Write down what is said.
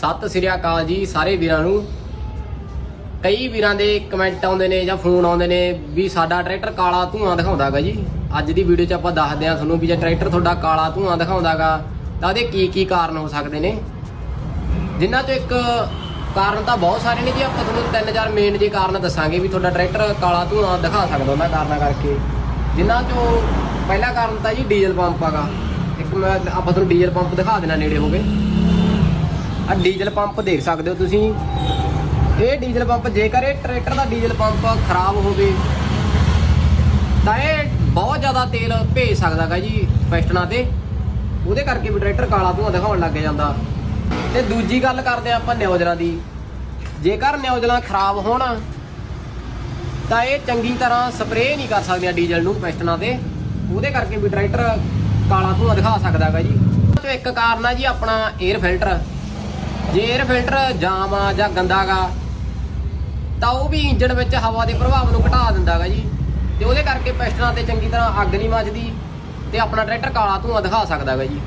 ਸਤਿ ਸ੍ਰੀ ਅਕਾਲ ਜੀ ਸਾਰੇ ਵੀਰਾਂ ਨੂੰ। ਕਈ ਵੀਰਾਂ ਦੇ ਕਮੈਂਟ ਆਉਂਦੇ ਨੇ ਜਾਂ ਫੋਨ ਆਉਂਦੇ ਨੇ ਵੀ ਸਾਡਾ ਟਰੈਕਟਰ ਕਾਲਾ ਧੂਆਂ ਦਿਖਾਉਂਦਾਗਾ ਜੀ। ਅੱਜ ਦੀ ਵੀਡੀਓ 'ਚ ਆਪਾਂ ਦੱਸਦੇ ਹਾਂ ਤੁਹਾਨੂੰ ਵੀ ਜੇ ਟਰੈਕਟਰ ਤੁਹਾਡਾ ਕਾਲਾ ਧੂਆਂ ਦਿਖਾਉਂਦਾਗਾ, ਤਾਂ ਉਹਦੇ ਕੀ ਕੀ ਕਾਰਨ ਹੋ ਸਕਦੇ ਨੇ। ਜਿਨ੍ਹਾਂ 'ਚੋਂ ਇੱਕ ਕਾਰਨ ਤਾਂ ਬਹੁਤ ਸਾਰੇ ਨੇ ਜੀ, ਆਪਾਂ ਤੁਹਾਨੂੰ ਤਿੰਨ ਚਾਰ ਮੇਨ ਜੇ ਕਾਰਨ ਦੱਸਾਂਗੇ ਵੀ ਤੁਹਾਡਾ ਟਰੈਕਟਰ ਕਾਲਾ ਧੂਆਂ ਦਿਖਾ ਸਕਦਾ ਉਹਨਾਂ ਕਾਰਨਾਂ ਕਰਕੇ। ਜਿਨ੍ਹਾਂ 'ਚੋਂ ਪਹਿਲਾ ਕਾਰਨ ਤਾਂ ਜੀ ਡੀਜ਼ਲ ਪੰਪ ਆਗਾ। ਇੱਕ ਮੈਂ ਆਪਾਂ ਤੁਹਾਨੂੰ ਡੀਜ਼ਲ ਪੰਪ ਦਿਖਾ ਦੇਣਾ ਨੇੜੇ ਹੋ ਗਏ ਆ ਡੀਜ਼ਲ ਪੰਪ ਦੇਖ ਸਕਦੇ ਹੋ ਤੁਸੀਂ। ਇਹ ਡੀਜ਼ਲ ਪੰਪ ਜੇਕਰ ਇਹ ਟਰੈਕਟਰ ਦਾ ਡੀਜ਼ਲ ਪੰਪ ਖਰਾਬ ਹੋਵੇ, ਤਾਂ ਇਹ ਬਹੁਤ ਜ਼ਿਆਦਾ ਤੇਲ ਭੇਜ ਸਕਦਾਗਾ ਜੀ ਪੈਸਟਨਾਂ ਤੇ। ਉਹਦੇ ਕਰਕੇ ਵੀ ਟਰੈਕਟਰ ਕਾਲਾ ਧੂਆਂ ਦਿਖਾਉਣ ਲੱਗ ਜਾਂਦਾ। ਤੇ ਦੂਜੀ ਗੱਲ ਕਰਦੇ ਹਾਂ ਆਪਾਂ ਨਿਊਜ਼ਲਾਂ ਦੀ। ਜੇਕਰ ਨਿਊਜ਼ਲਾਂ ਖਰਾਬ ਹੋਣ, ਤਾਂ ਇਹ ਚੰਗੀ ਤਰ੍ਹਾਂ ਸਪਰੇਅ ਨਹੀਂ ਕਰ ਸਕਦੀਆਂ ਡੀਜ਼ਲ ਨੂੰ ਪੈਸਟਨਾਂ ਤੇ। ਉਹਦੇ ਕਰਕੇ ਵੀ ਟਰੈਕਟਰ ਕਾਲਾ ਧੂਆਂ ਦਿਖਾ ਸਕਦਾਗਾ ਜੀ। ਉਹ ਇੱਕ ਕਾਰਨ ਆ ਜੀ ਆਪਣਾ 에ਅਰ ਫਿਲਟਰ ਜੇ 에ਅਰ ਫਿਲਟਰ, ਜਾਮ ਆ ਜਾਂ ਗੰਦਾਗਾ ਤਾਂ ਉਹ ਵੀ ਇੰਜਣ ਵਿੱਚ ਹਵਾ ਦੇ ਪ੍ਰਭਾਵ ਨੂੰ ਘਟਾ ਦਿੰਦਾਗਾ ਜੀ। ਤੇ ਉਹਦੇ ਕਰਕੇ ਪਿਸਟਨਾਂ ਤੇ ਚੰਗੀ ਤਰ੍ਹਾਂ ਅੱਗ ਨਹੀਂ ਮੱਚਦੀ ਤੇ ਆਪਣਾ ਟਰੈਕਟਰ ਕਾਲਾ ਧੂਆਂ ਦਿਖਾ ਸਕਦਾਗਾ ਜੀ।